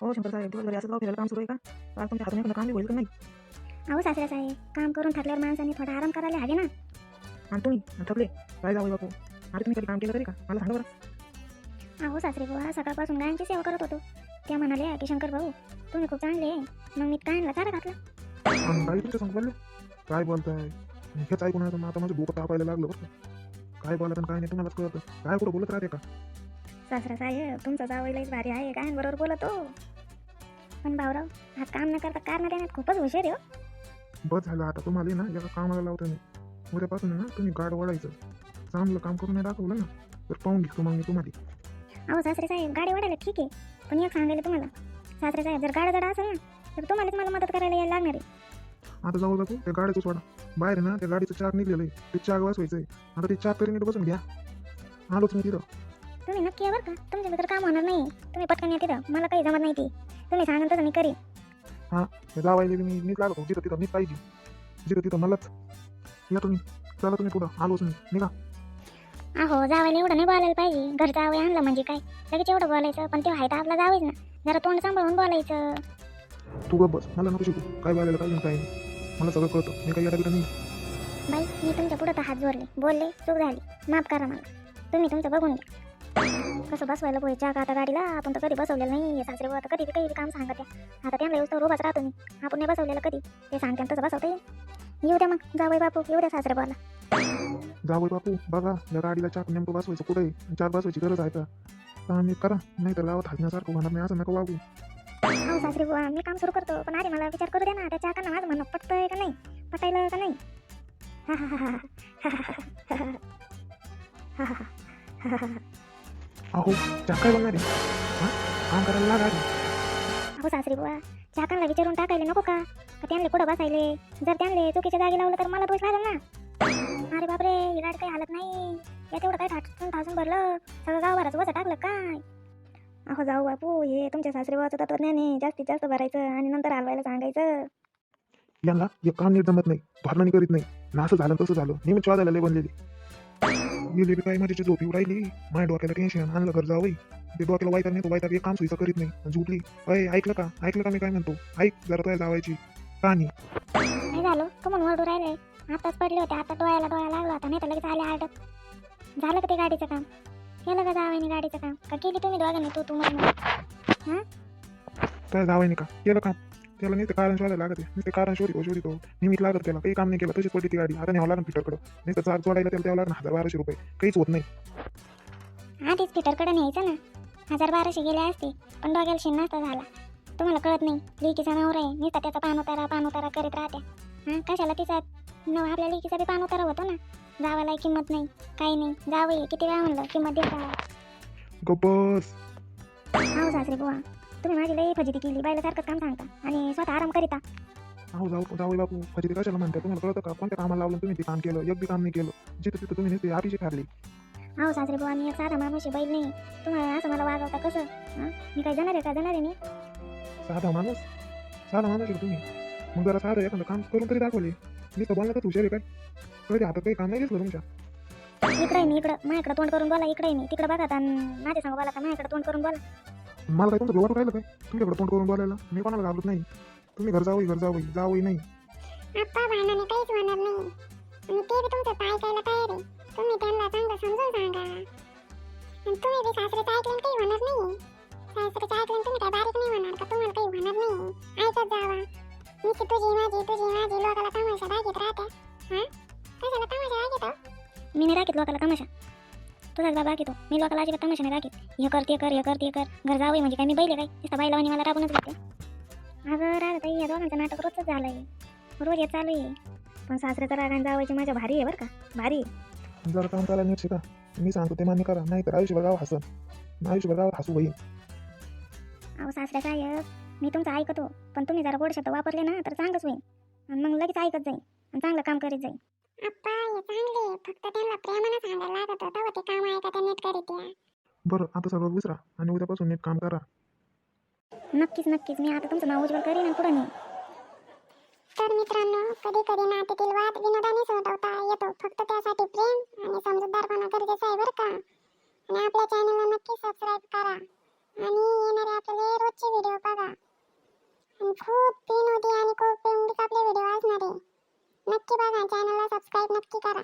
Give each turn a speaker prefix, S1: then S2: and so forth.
S1: हो शंकर साहेब दिवसभर असं गाव फिरायला काम सुरू आहे का आज तुमच्या हाताने एखादं काम बी होईल का नाही
S2: अहो सासऱ्या साहेब काम करून थकल्यावर माणसाने थोडा आराम करायला हवे ना
S1: आणि तुम्ही थकले काय जावं बापू अरे तुम्ही कधी काम केलं तरी का मला सांगा बरं
S2: अहो सासरे बुवा सकाळपासून गायांची सेवा करत होतो त्या म्हणाले की शंकर भाऊ तुम्ही खूप चांगले मग मी गायांना चारा घातला
S3: काय सांग बोलले काय बोलताय हेच ऐकून आता माझं डोकं तापायला लागलं बरं. काय बोलत काय नाही तुम्हालाच कळतं काय कुठं बोलत राहते का
S2: सासरा साहेब तुमचा जावईलाच भारी आहे गायांबरोबर बोलतो. पण भाऊराव आज काम न करता कारण देण्यात खूपच हुशार आहे हो.
S3: बस झालं आता तुम्हाला ना एका कामाला लावतो मी. उद्यापासून ना तुम्ही गाड वळायचं. चांगलं काम करून दाखवलं ना तर पाहून घेतो मग मी तुम्हाला.
S2: अहो सासरे साहेब गाडी वाढायला ठीक आहे पण एक सांगायला तुम्हाला. सासरे साहेब जर गाड्या जडा असेल ना तर तुम्हालाच मला मदत करायला यायला लागणार आहे.
S3: आता जाऊ जातो त्या गाडीचं सोडा. बाहेर ना त्या गाडीचं चाक निघलेलं आहे. ते चाक वाचवायचं आहे आता ते चाक तरी नीट बसून घ्या. आलोच मी तिथं.
S2: तुम्ही नक्की बरं का? तुमच्या तर काम होणार नाही. तुम्ही पटकन या तिथं. मला काही जमत नाही ती. तुम्ही सांगाल तसं मी करीन.
S3: ते जावायला बी मी. नीट लागतो जिथं तिथं नीट पाहिजे. जिथं तिथं मलाच. या तुम्ही. चला तुम्ही पुढं. आलोच मी निघा.
S2: अहो जावायला एवढं नाही बोलायला पाहिजे. घर जावं आणलं म्हणजे काय? लगेच एवढं बोलायचं. पण ते व्हायचं आपला जावेच ना. जरा तोंड सांभाळून बोलायचं.
S3: तू गप बस. मला नको शिकू. काय बोलायला पाहिजे काय नाही. मला सगळं कळतं. मी काही येडा नाही
S2: बाई मी तुमच्या पुढं तर हात जोडले. बोलले चूक झाली. माफ करा मला. तुम्ही तुमचं बघून घ्या. कसं बसवायला पोहे चहा का आता गाडीला आपण तर कधी बसवलेलं नाही सासरे तर कधी काही काम सांगत आता त्यांना येऊस तर उभाच राहतो मी आपण नाही बसवलेलं कधी ते सांगते तसं बसवता येईल येऊ द्या मग जावई बापू येऊ द्या सासरे बुवाला
S3: जावं बापू बघा या गाडीला चाक नेमकं बसवायचं कुठे चाक बसवायची गरज आहे का आम्ही करा नाही तर गावात हातण्यासारखं होणार नाही असं नका वागू
S2: हो सासरे बुवा मी काम सुरू करतो पण आधी मला विचार करू द्या ना त्या चाकांना माझं म्हणणं पटतंय का नाही पटायला का नाही हा हा हा हा हा हा हा हा हा
S3: अहो चाक काय बोलणार आहे हा? काम करायला लागा आधी.
S2: अहो सासरी बुवा चाकांना विचारून टाकायले नको का? का त्यांना कुठं बसायले. जर त्यांना चुकीच्या जागी लावलं तर मला दोष लागेल ना. अरे बापरे ही गाडी काही हालत नाही. या तेवढं काय ठासून ठासून भरलं? सगळं गावभराचं वजन टाकलं काय अहो जाऊ बापू हे तुमच्या सासरी बुवाचं तत्वज्ञान आहे जास्तीत जास्त भरायचं आणि नंतर हलवायला सांगायचं.
S3: यांना एक काम नीट जमत नाही. धोरणाने करीत नाही. ना असं झालं तसं झालं. नेहमी चोदायला लय बनलेली. गेली बी काय माझी झोपी राहिली माझ्या डोक्याला टेन्शन आणलं घर जावई? ते डोक्याला वाईट नाही तो वाईट एक काम सुईचं करीत नाही. झोपली. अय ऐकलं का? ऐकलं का मी काय म्हणतो? ऐक जरा तुला जावायची. कहाणी
S2: काय झालं? का म्हणून ओरडू राहिले? आताच पडले होते. आता डोळ्याला डोळा लागला होता. नाही तर लगेच आले आडत झालं का ते गाडीचं काम? केलं का जावायने गाडीचं काम? का केली तुम्ही दोघांनी? तू तुम्हाला
S3: काय जावायनी का? केलं काम? त्याला नाही ते कारण शोधायला लागत आहे. ते कारण शोधितो शोधितो. नेहमीच लागत त्याला. काही काम नाही केलं तशीच पडली ती गाडी. आता न्यावं लागेल फिटरकडं नाही तर चाक जोडायला त्याला द्यावं लागणार हजार बाराशे रुपये. काहीच होत नाही.
S2: आधीच पीटरकडे न्यायचं ना. हजार बाराशे गेले असते पण डोक्याला शिन नसता झाला. तुम्हाला कळत नाही लेकीचा नवरा आहे. नुसता त्याचा पान उतारा पान उतारा करीत राहत्या. हां? कशाला तिचा न आपल्या लेकीचा बी पान उतारा होतो ना? जावाला किंमत नाही काही नाही. जावं किती वेळा म्हणलं किंमत देत
S3: गप्पस
S2: हो सासरे बुवा. तुम्ही माझी लई फजिती केली बायलासारखंच काम सांगता आणि स्वतः आराम करीता.
S3: अहो जाऊ जाऊ बापू. फजिती कशाला म्हणता तुम्हाला कळतं का? कोणत्या कामाला लावलं तुम्ही ते काम केलं? एक बी काम नाही केलं. जिथं तिथं तुम्ही नुसते आपिशी ठरली.
S2: हो सासरे बुवा मी एक साधा माणूस बैल नाही. तुम्हाला असं मला वागवता कसं? हां? मी काय जाणार आहे का? जाणार आहे मी.
S3: साधा माणूस? साधा माणूस आहे का तुम्ही? मग जरा साधं एखादं काम करून तरी दाखवले. मी तर बोलला तर हुशार आहे काय? कधी हातात काही काम नाही दिसलं तुमच्या?
S2: इकडे मी इकडं. माझ्याकडे तोंड करून बोला इकडे मी. तिकडे बघा आणि माझ्या सांग बोला का माझ्याकडे तोंड करून बोला.
S3: मला काय तुमचं व्यवहार राहिलं काय? तुमच्याकडे तोंड करून बोलायला? मी कोणाला घालत नाही. तुम्ही घर जावई घर जावई जावई नाही.
S4: आप्पा भांडणाने काहीच होणार नाही. आणि ते बी तुमचं ऐकायला तयार आहे. तुम्ही त्यांना चांगलं समजून सांगा. आणि तुम्ही बी सासऱ्याचं ऐकलं काही होणार नाही सासऱ्याचं ऐकलं तुम्ही काय बारीक नाही होणार का? तुम्हाला काही होणार नाही ऐकत जावा. मी की तुझी माझी तुझी माझी लोकाला तमाशा दाखवत राहत्या हा? कशाला तमाशा दाखवत हो?
S2: मी नाही राखीत लोकाला तमाशा. तुझाच बाबा की तो. मी लोकाला अजिबात तमाशा नाही राखीत हे कर ते कर हे कर ते कर. घर जावं म्हणजे काय? मी बैल काय? नुसता बाईला आणि मला राबूनच घेते अगं राधा ताई या दोघांचं नाटक रोजच झालं आहे रोज हे चालू आहे पण सासऱ्याचा रागाने जावायची माझ्या भारी आहे बरं का? भारी.
S3: जरा काम करायला नीट शिका. मी सांगतो ते मान्य करा. नाही तर आयुष्यभर गाव हसन. आयुष्यभर गावात हसू होईल
S2: अहो सासऱ्या साहेब मी तुमचं ऐकतो. पण तुम्ही जरा गोड शब्द वापरले ना तर चांगलंच होईल आणि मग लगेच ऐकत जाईल आणि चांगलं काम करीत जाईल
S4: चांगले फक्त त्यांना प्रेमानं सांगायला लागत तेव्हा ते काम ऐका नीट करीत या.
S3: बरं आता सगळं विसरा आणि उद्यापासून नीट काम करा.
S2: नक्कीच नक्कीच. मी आता तुमचं नाव उज्ज्वल करीन पुढं नाही
S4: तर मित्रांनो कधी कधी नात्यातील वाद विनोदाने सोडवता येतो. फक्त त्यासाठी प्रेम आणि समजूतदारपणा गरजेचं आहे बरं का? आणि आपल्या चॅनलला नक्की सबस्क्राईब करा. आणि येणारे आपले रोजचे व्हिडिओ खूप विनोदी आणि खूप प्रेमक आपले व्हिडिओ असणार. आहे नक्की बघा. चॅनलला सबस्क्राईब नक्की करा.